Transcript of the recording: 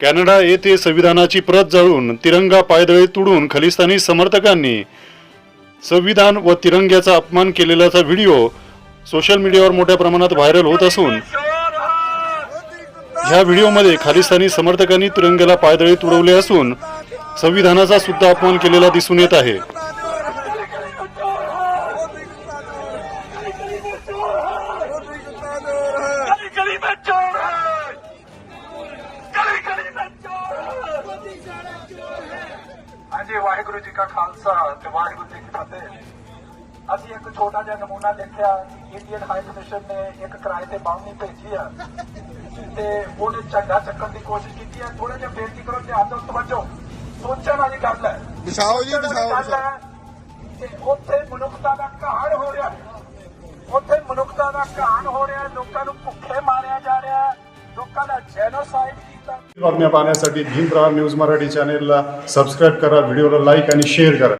Canada येथे संविधानाची प्रत जाळून तिरंगा पायदळी तुडून खलिस्तानी समर्थकांनी संविधान व तिरंग्याचा अपमान केलेल्याचा व्हिडिओ सोशल मीडियावर मोठ्या प्रमाणात व्हायरल होत असून ह्या व्हिडिओमध्ये खालिस्तानी समर्थकांनी तिरंग्याला पायदळी तुडवले असून संविधानाचा सुद्धा अपमान केलेला दिसून येत आहे. ਹਾਂਜੀ ਵਾਹਿਗੁਰੂ ਜੀ ਕਾ ਖਾਲਸਾ ਤੇ ਵਾਹਿਗੁਰੂ ਜੀ ਕੀ ਫਤਿਹ। ਅਸੀਂ ਇੱਕ ਛੋਟਾ ਜਿਹਾ ਨਮੂਨਾ ਦੇਖਿਆ ਇੰਡੀਅਨ ਹਾਈ ਕਮਿਸ਼ਨ ਨੇ ਇੱਕ ਕਿਰਾਏ ਤੇ ਬਾਉਣੀ ਭੇਜੀ ਆ ਤੇ ਉਹਨੇ ਝੰਡਾ ਚੱਕਣ ਦੀ ਕੋਸ਼ਿਸ਼ ਕੀਤੀ ਹੈ ਥੋੜਾ ਜਿਹਾ ਬੇਨਤੀ ਕਰੋ ਧਿਆਨ ਦਿਓ ਤਵੱਜੋ ਸੋਚਣ ਵਾਲੀ ਗੱਲ ਹੈ। ਵਿਛਾਓ ਜੀ, ਵਿਛਾਓ, ਕਿ ਉੱਥੇ ਮਨੁੱਖਤਾ ਦਾ ਘਾਣ ਹੋ ਰਿਹਾ। ਉੱਥੇ ਮਨੁੱਖਤਾ ਦਾ ਘਾਣ ਹੋ ਰਿਹਾ ਲੋਕਾਂ ਨੂੰ ਭੁੱਖੇ बातम्या पाहण्यासाठी भीमराव न्यूज मराठी चॅनेलला सबस्क्राईब करा व्हिडिओला लाईक आणि शेअर करा.